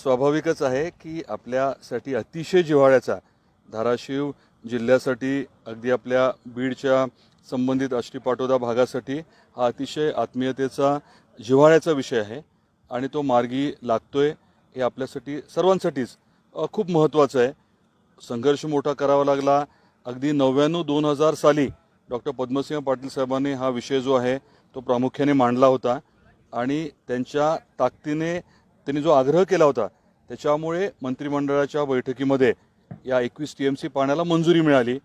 स्वाभाविकच आहे की आपल्यासाठी अतिशय जिव्हाळ्याचा धाराशिव जिल्ह्यासाठी अगदी आपल्या बीडच्या संबंधित आष्टीपाटोदा भागासाठी हा अतिशय आत्मीयतेचा जिव्हाळ्याचा विषय आहे आणि तो मार्गी लागतोय हे आपल्यासाठी सर्वांसाठीच खूप महत्त्वाचं आहे. संघर्ष मोठा करावा लागला. अगदी नव्याण्णव दोन हजार साली डॉक्टर पद्मसिंह पाटील साहेबांनी हा विषय जो आहे तो प्रामुख्याने मांडला होता आणि त्यांच्या ताकदीने त्यांनी जो आग्रह केला होता त्याच्यामुळे मंत्रिमंडळाच्या बैठकीमध्ये या एकवीस टी एम सी पाण्याला मंजुरी मिळाली.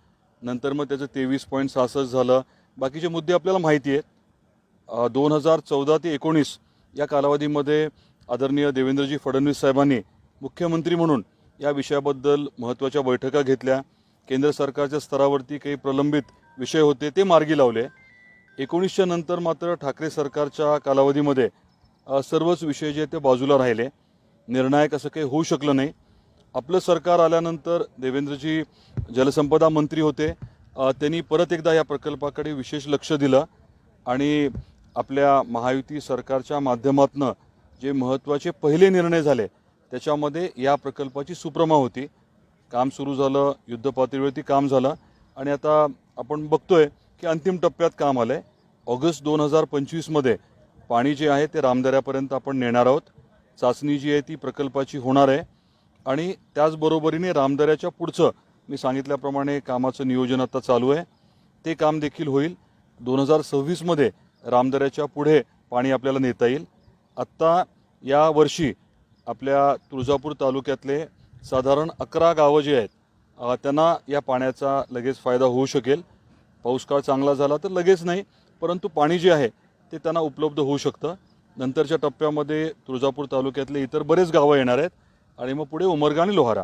नंतर मग त्याचं तेवीस पॉईंट सहासष्ट झालं. बाकीचे मुद्दे आपल्याला माहिती आहेत. दोन हजार चौदा ते एकोणीस या कालावधीमध्ये आदरणीय देवेंद्रजी फडणवीस साहेबांनी मुख्यमंत्री म्हणून या विषयाबद्दल महत्त्वाच्या बैठका घेतल्या. केंद्र सरकारच्या स्तरावरती काही प्रलंबित विषय होते ते मार्गी लावले. एकोणीसच्या नंतर मात्र ठाकरे सरकारच्या कालावधीमध्ये सर्वच विषय जे ते बाजूला राहिले. निर्णायक असं काही होऊ शकलं नाही. आपलं सरकार आल्यानंतर देवेंद्रजी जलसंपदा मंत्री होते. त्यांनी परत एकदा या प्रकल्पाकडे विशेष लक्ष दिलं आणि आपल्या महायुती सरकारच्या माध्यमातनं जे महत्त्वाचे पहिले निर्णय झाले त्याच्यामध्ये या प्रकल्पाची सुप्रमा होती. काम सुरू झालं युद्धपातळीवरती काम झालं आणि आता आपण बघतोय की अंतिम टप्प्यात काम आलं आहे ऑगस्ट दोन हजार पंचवीसमध्ये पाणी जे आहे ते रामदऱ्यापर्यंत आपण नेणार आहोत. चाचणी जी आहे ती प्रकल्पाची होणार आहे. आणि त्याचबरोबरीने रामदऱ्याच्या पुढचं मी सांगितल्याप्रमाणे कामाचं नियोजन आता चालू आहे. ते काम देखील होईल. दोन हजार सव्वीसमध्ये रामदऱ्याच्या पुढे पाणी आपल्याला नेता येईल. आत्ता या वर्षी आपल्या तुळजापूर तालुक्यातले साधारण अकरा गावं जी आहेत त्यांना या पाण्याचा लगेच फायदा होऊ शकेल. पाऊस काळ चांगला झाला तर लगेच नाही परंतु पाणी जे आहे ते त्यांना उपलब्ध होऊ शकतं. नंतरच्या टप्प्यामध्ये तुळजापूर तालुक्यातले इतर बरेच गावं येणार आहेत. आणि मग पुढे उमरगा आणि लोहारा.